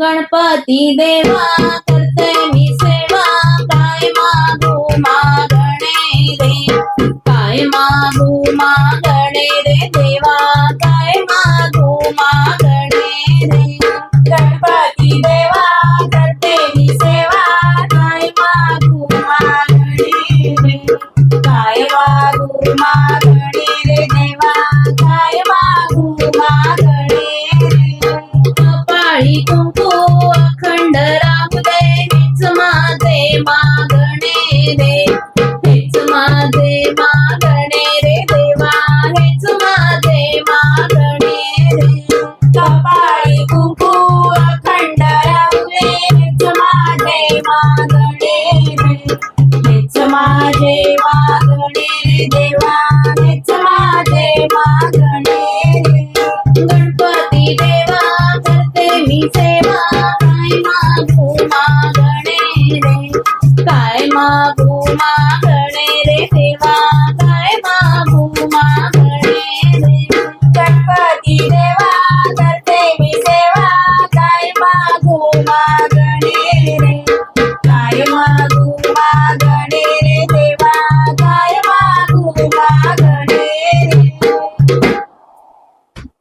गणपती देवा, करते मी सेवा. काय मागू मागणे रे? काय मागू मागणे रे देवा? काय मागू मागणे रे? गणपती देवा, करते मी सेवा. काय मागू मागणे रे? काय मागू मागणे रे देवा? काय मागू मागणे रे? कपाळी कुंकू सेवा काय मागू रे. काय मागू मागणे रे सेवा काय मागू मागणे रे? गणपती देवा करते मी सेवा. काय